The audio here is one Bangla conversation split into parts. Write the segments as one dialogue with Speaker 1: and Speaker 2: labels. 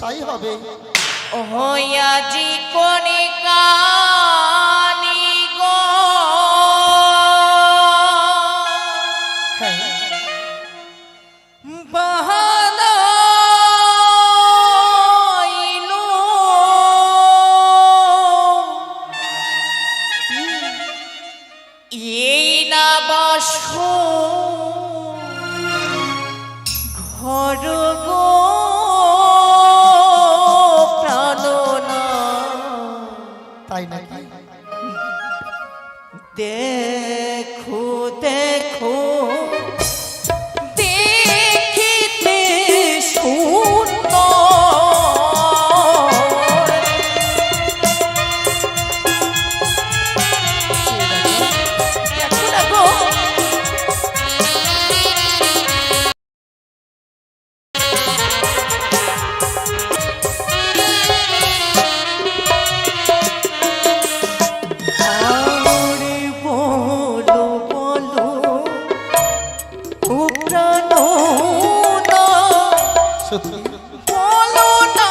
Speaker 1: তাই হবে।
Speaker 2: গো।
Speaker 1: হ্যাঁ
Speaker 2: এই না বাস। ঘর গো।
Speaker 1: তাই নাকি?
Speaker 2: দেখো
Speaker 1: সত্যি।
Speaker 2: বলো না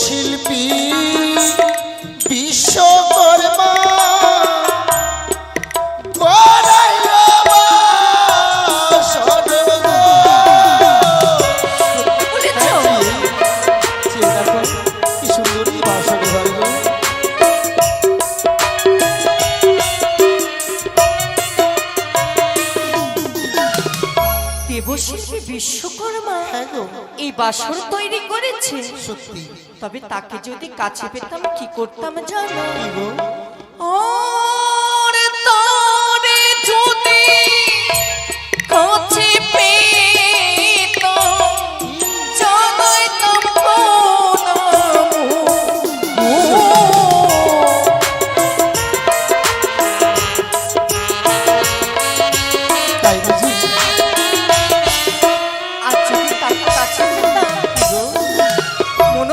Speaker 1: শিল্পী বিশ্বকর্মা।
Speaker 2: এই বাসর তৈরি করেছে।
Speaker 1: সত্যি।
Speaker 2: তবে তাকে যদি কাছে পেতাম কি করতাম জানো?
Speaker 1: কি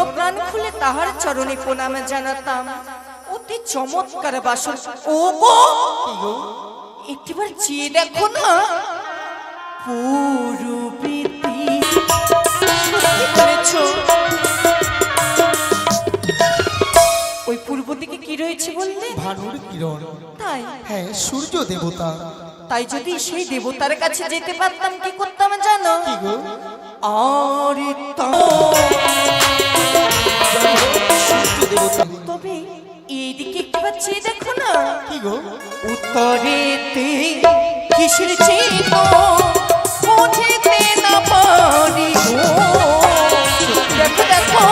Speaker 2: মনোপ্রাণ খুলে তাহার চরণে প্রণাম জানাতাম। অতি চমৎকার বাসন। ও গো! একটিবার চেয়ে দেখো না। করেছ। ওই পূর্ব দিকে কি রয়েছে বললে?
Speaker 1: ভানুর কিরণ।
Speaker 2: তাই।
Speaker 1: হ্যাঁ সূর্য দেবতা।
Speaker 2: তাই যদি সেই দেবতার কাছে যেতে পারতাম কি করতাম জানো? আর
Speaker 1: সূর্য
Speaker 2: দেখতে পাচ্ছি দেখো না।
Speaker 1: কি গো?
Speaker 2: উত্তরেতে কিসের চিহ্ন বুঝিতে না পারি দেখো দেখো।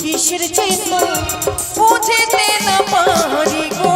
Speaker 2: কিসের চিহ্ন বুঝিতে না পারি গো।